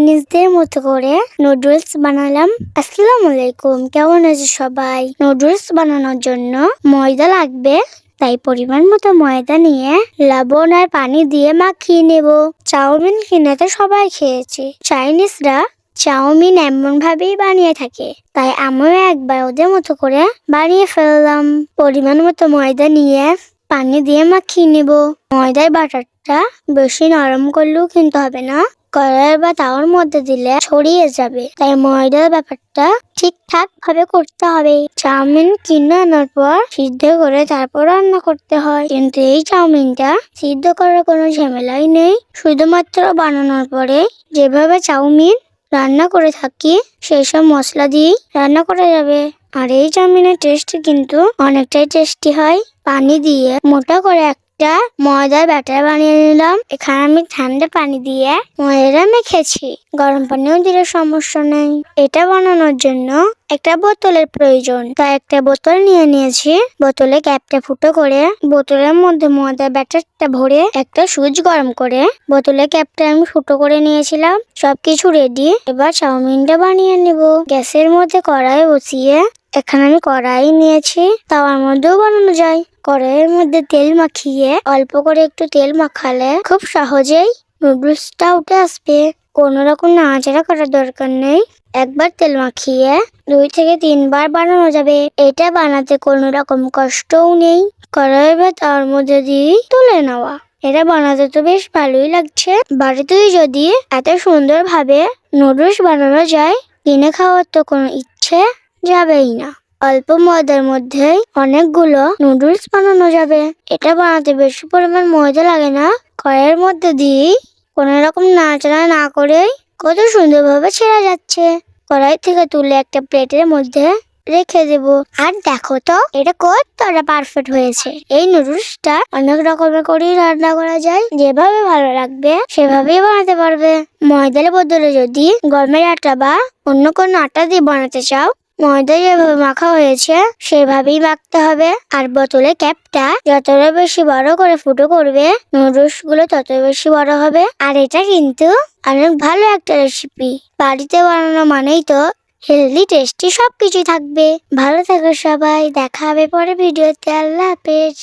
চাইনিজদের মতো করে নুডলস বানালাম। আসসালামু আলাইকুম, কেমন আছে সবাই? নুডলস বানানোর জন্য ময়দা লাগবে, তাই পরিমাণ মতো ময়দা নিয়ে লবণ আর পানি দিয়ে মাখিয়ে নেব। চাউমিন কিনে তো সবাই খেয়েছে। চাইনিজরা চাউমিন এমন ভাবেই বানিয়ে থাকে, তাই আমিও একবার ওদের মতো করে বানিয়ে ফেললাম। পরিমাণ মতো ময়দা নিয়ে পানি দিয়ে মাখিয়ে নেব। ময়দায় বাটারটা বেশি নরম করলেও কিন্তু হবে না। কড়াই বা তাওয়ার মধ্যে দিলে ছড়িয়ে যাবে। তাই ময়দার ব্যাপারটা ঠিকঠাক ভাবে করতে হবে। চাউমিন কিনে আনার পর সিদ্ধ করে তারপর রান্না করতে হয়। কিন্তু এই চাউমিনটা সিদ্ধ করার কোনো ঝামেলাই নেই। শুধুমাত্র বানানোর পরে যেভাবে চাউমিন রান্না করে থাকি সেই সব মশলা দিয়েই রান্না করা যাবে। আর এই চাউমিনের টেস্ট কিন্তু অনেকটাই টেস্টি হয়। পানি দিয়ে মোটা করে একটা ময়দার ব্যাটার বানিয়ে নিলাম। এখানে আমি ঠান্ডা পানি দিয়ে ময়দাটা মেখেছি। গরম পানিও দিলে সমস্যা নেই। এটা বানানোর জন্য একটা বোতলের প্রয়োজন। তাই একটা বোতল নিয়ে নিয়েছি। বোতলে ক্যাপটা ফুটো করে বোতলের মধ্যে ময়দার ব্যাটারটা ভরে একটা সুইচ গরম করে বোতলে ক্যাপটা আমি ফুটো করে নিয়েছিলাম। সবকিছু রেডি এবার চাউমিনটা বানিয়ে নেব। গ্যাসের মধ্যে কড়াই বসিয়ে এখানে আমি কড়াই নিয়েছি। তাওয়ার মধ্যেও বানানো যায়। কড়াইয়ের মধ্যে তেল মাখিয়ে অল্প করে একটু তেল মাখালে খুব সহজেই নুডলসটা উঠে আসবে। কোনো রকম নাড়াচাড়া করার দরকার নেই। একবার তেল মাখিয়ে দুই থেকে তিনবার বানানো যাবে। এটা বানাতে কোনো রকম কষ্টও নেই। কড়াই বা তার মধ্যে দিয়ে তুলে নেওয়া। এটা বানাতে তো বেশ ভালোই লাগছে। বাড়িতেই যদি এত সুন্দরভাবে নুডলস বানানো যায়, কিনে খাওয়ার তো কোনো ইচ্ছে যাবেই না। অল্প ময়দার মধ্যে অনেকগুলো নুডলস বানানো যাবে। এটা বানাতে বেশি পরিমাণ ময়দা লাগে না? কড়াইয়ের মধ্যে দিয়ে কোনো রকম নাড়াচাড়া না করেই কত সুন্দরভাবে ছেড়া যাচ্ছে। কড়াই থেকে তুলে একটা প্লেটের মধ্যে রেখে দেব। আর দেখো তো, এটা কতটা পারফেক্ট হয়েছে। এই নুডলসটা অনেক রকমের করেই রান্না করা যায়। যেভাবে ভালো লাগবে, সেভাবেই বানাতে পারবে। ময়দার বদলে যদি গরমের আটা বা অন্য কোনো আটা দিয়ে বানাতে চাও ময়দা যেভাবে মাখা হয়েছে, সেভাবেই মাখতে হবে। আর বোতলে ক্যাপটা যতটা বেশি বড় করে ফুটো করবে নুডলসগুলো তত বেশি বড় হবে। আর এটা কিন্তু অনেক ভালো একটা রেসিপি বাড়িতে বানানো মানেই তো হেলদি টেস্টি সবকিছু থাকবে। ভালো থাকো সবাই, দেখা হবে পরে ভিডিওতে আল্লাহ হাফেজ।